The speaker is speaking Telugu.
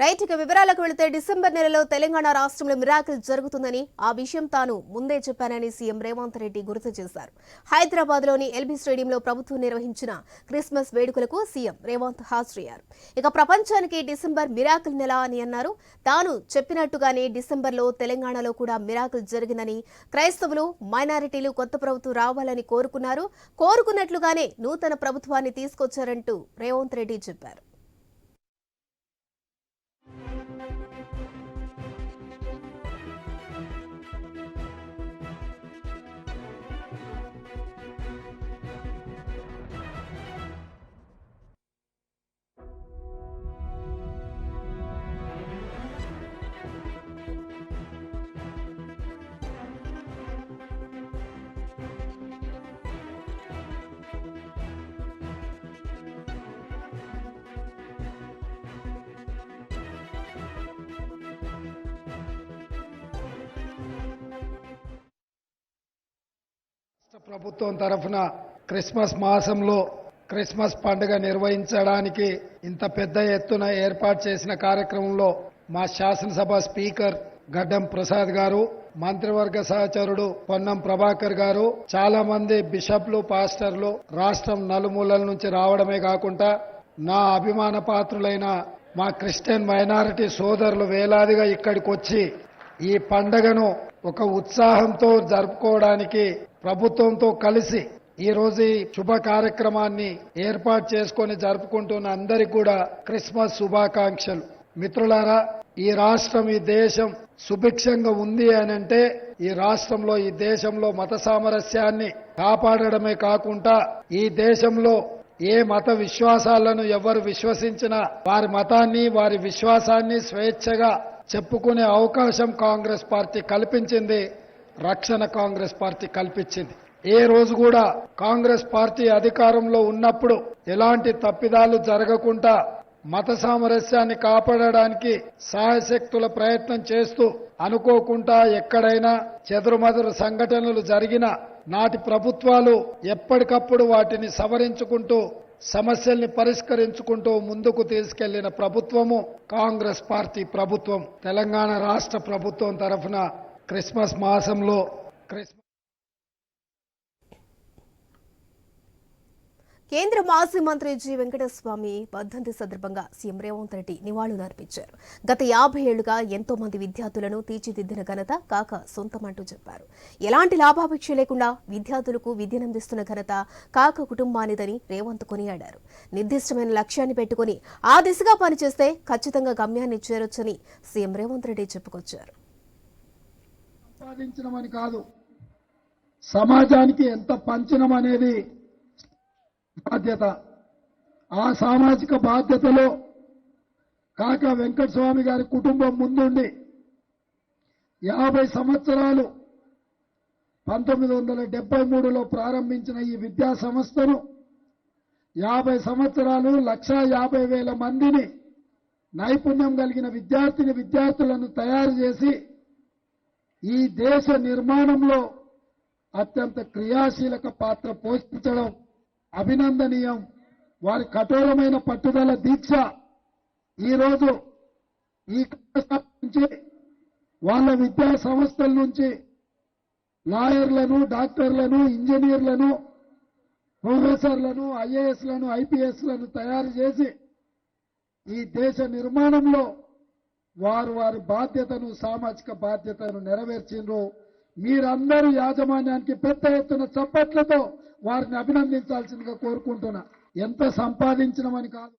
రైట్ ఇక వివరాలకు వెళితే డిసెంబర్ నెలలో తెలంగాణ రాష్ట్రంలో మిరాకిల్ జరుగుతుందని ఆ విషయం తాను ముందే చెప్పానని సీఎం రేవంత్ రెడ్డి గుర్తు చేశారు. హైదరాబాద్లోని ఎల్బీ స్టేడియంలో ప్రభుత్వం నిర్వహించిన క్రిస్మస్ వేడుకలకు సీఎం రేవంత్ హాజరయ్యారు. ఇక ప్రపంచానికి డిసెంబర్ మిరాకిల్ నెల అని అన్నారు. తాను చెప్పినట్టుగానే డిసెంబర్లో తెలంగాణలో కూడా మిరాకిల్ జరిగిందని క్రైస్తవులు మైనారిటీలు కొత్త ప్రభుత్వం రావాలని కోరుకున్నారు. కోరుకున్నట్లుగానే నూతన ప్రభుత్వాన్ని తీసుకొచ్చారంటూ రేవంత్ రెడ్డి చెప్పారు. ప్రభుత్వం తరఫున క్రిస్మస్ మాసంలో క్రిస్మస్ పండుగ నిర్వహించడానికి ఇంత పెద్ద ఎత్తున ఏర్పాటు చేసిన కార్యక్రమంలో మా శాసనసభ స్పీకర్ గడ్డం ప్రసాద్ గారు మంత్రివర్గ సహచరుడు పొన్నం ప్రభాకర్ గారు చాలా మంది బిషప్లు పాస్టర్లు రాష్ట్రం నలుమూలల నుంచి రావడమే కాకుండా నా అభిమాన పాత్రులైన మా క్రిస్టియన్ మైనారిటీ సోదరులు వేలాదిగా ఇక్కడికి వచ్చి ఈ పండగను ఒక ఉత్సాహంతో జరుపుకోవడానికి ప్రభుత్వంతో కలిసి ఈ రోజు శుభ కార్యక్రమాన్ని ఏర్పాటు చేసుకొని జరుపుకుంటున్న అందరికి కూడా క్రిస్మస్ శుభాకాంక్షలు. మిత్రులారా ఈ రాష్ట్రం ఈ దేశం సుభిక్షంగా ఉంది అని అంటే ఈ రాష్ట్రంలో ఈ దేశంలో మత సామరస్యాన్ని కాపాడడమే కాకుండా ఈ దేశంలో ఏ మత విశ్వాసాలను ఎవరు విశ్వసించినా వారి మతాన్ని వారి విశ్వాసాన్ని స్వేచ్ఛగా చెప్పుకునే అవకాశం కాంగ్రెస్ పార్టీ కల్పించింది. రక్షణ కాంగ్రెస్ పార్టీ కల్పించింది. ఏ రోజు కూడా కాంగ్రెస్ పార్టీ అధికారంలో ఉన్నప్పుడు ఎలాంటి తప్పిదాలు జరగకుండా మత సామరస్యాన్ని కాపాడడానికి సాయశక్తుల ప్రయత్నం చేస్తూ అనుకోకుండా ఎక్కడైనా చెదురుమదురు సంఘటనలు జరిగిన నాటి ప్రభుత్వాలు ఎప్పటికప్పుడు వాటిని సవరించుకుంటూ సమస్యల్ని పరిష్కరించుకుంటూ ముందుకు తీసుకెళ్ళిన ప్రభుత్వము కాంగ్రెస్ పార్టీ ప్రభుత్వం. తెలంగాణ రాష్ట్ర ప్రభుత్వం తరఫున క్రిస్మస్ మాసంలో క్రిస్మస్ కేంద్ర మాజీ మంత్రి జి వెంకటస్వామి వర్ధంతి సందర్భంగా సీఎం రేవంత్ రెడ్డి నివాళులు అర్పించారు గత యాభై ఏళ్ళుగా ఎంతో మంది విద్యార్థులను తీర్చిదిద్దిన ఘనత కాక సొంతమంటూ చెప్పారు. ఎలాంటి లాభాపేక్ష లేకుండా విద్యార్థులకు విద్యనందిస్తున్న ఘనత కాక కుటుంబానిదని రేవంత్ కొనియాడారు. నిర్దిష్టమైన లక్ష్యాన్ని పెట్టుకుని ఆ దిశగా పనిచేస్తే ఖచ్చితంగా గమ్యాన్ని చేరొచ్చని సీఎం రేవంత్ రెడ్డి చెప్పుకొచ్చారు. సంపాదించడం కాదు. సమాజానికి ఎంత పంచడం అనేది బాధ్యత. ఆ సామాజిక బాధ్యతలో కాక వెంకట స్వామి గారి కుటుంబం ముందుండి యాభై సంవత్సరాలు పంతొమ్మిది వందల డెబ్బై మూడులో ప్రారంభించిన ఈ విద్యా సంస్థను యాభై సంవత్సరాలు లక్ష యాభై వేల మందిని నైపుణ్యం కలిగిన విద్యార్థిని విద్యార్థులను తయారు చేసి ఈ దేశ నిర్మాణంలో అత్యంత క్రియాశీలక పాత్ర పోషించడం అభినందనీయం. వారి కఠోరమైన పట్టుదల దీక్ష ఈరోజు ఈ నుంచి వాళ్ళ విద్యా సంస్థల నుంచి లాయర్లను డాక్టర్లను ఇంజనీర్లను ప్రొఫెసర్లను ఐఏఎస్లను ఐపీఎస్లను తయారు చేసి ఈ దేశ నిర్మాణంలో వారు వారి బాధ్యతను సామాజిక బాధ్యతను నెరవేర్చిండ్రు. మీరందరూ యాజమాన్యానికి పెద్ద ఎత్తున చప్పట్లతో వారిని అభినందించాల్సిందిగా కోరుకుంటున్నా. ఎంత సంపాదించినమని కాదు.